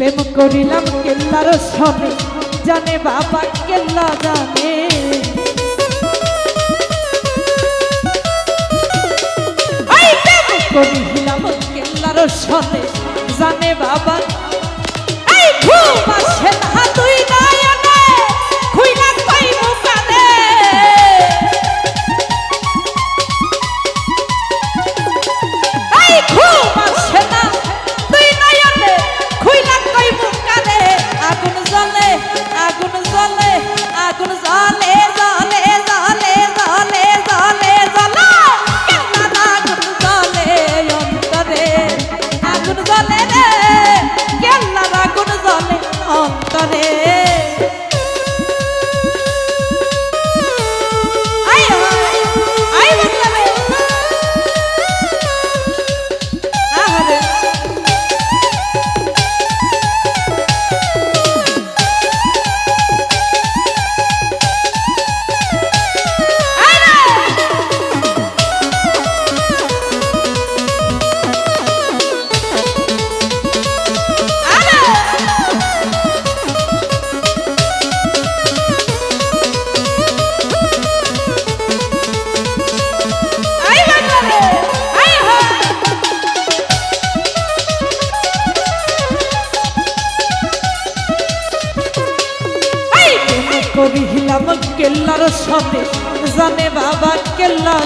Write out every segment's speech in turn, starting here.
প্রেম করিলাম কেল্লার সবে জানে বাবা কেল্লা জানে। করিলাম কেল্লার সবে জানে বাবা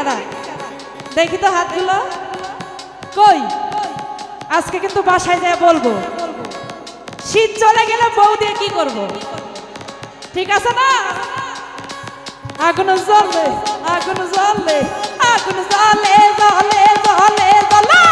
কারা দেখি তো হাতগুলো। কই? আজকে কিন্তু বাসায় যায় বলব। শীত চলে গেলে বউ দিয়ে কি করব? ঠিক আছে না? আগুন জ্বললে আগুন জ্বললে আগুন জ্বলে জ্বলে জ্বলে, জ্বলা।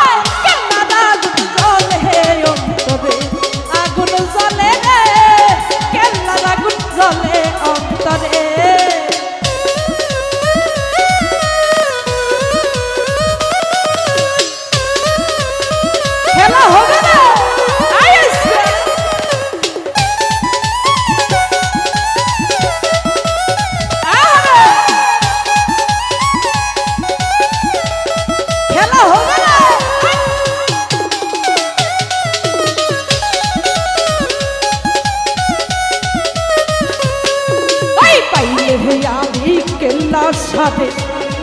সাথে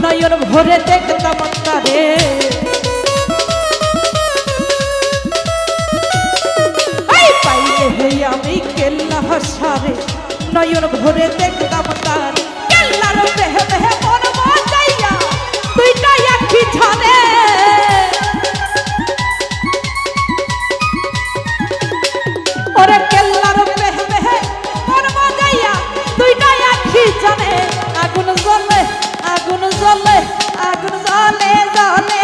নয়ন ভরে দেখতাম তারে পাইলে হে আমি কেল্লা সারে নয়ন ভরে দেখতাম তারে আগুন জলে জলে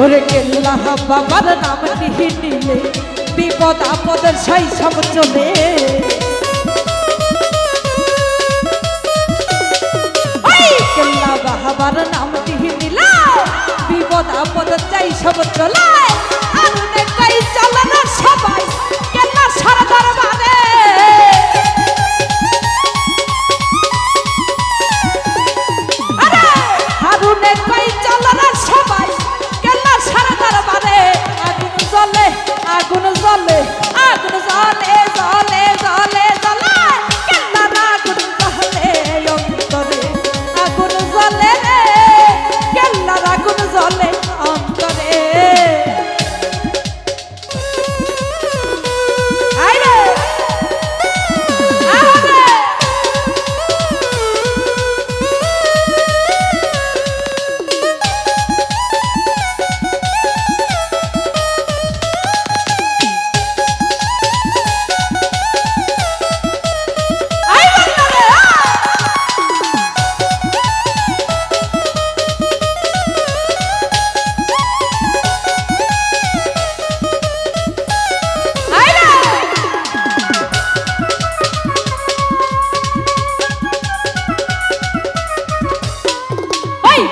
ওরে কেল্লা বাবার নাম নিহি নিলে, বিপদ আপদের সাই সব চলে। কেলা বাবার নাম নিহি নিলা, বিপদ আপদ চাই সব চলে।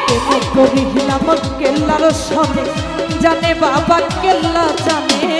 প্রেমে করিলাম কেল্লার সবে জানে বাবা কেল্লা জানে।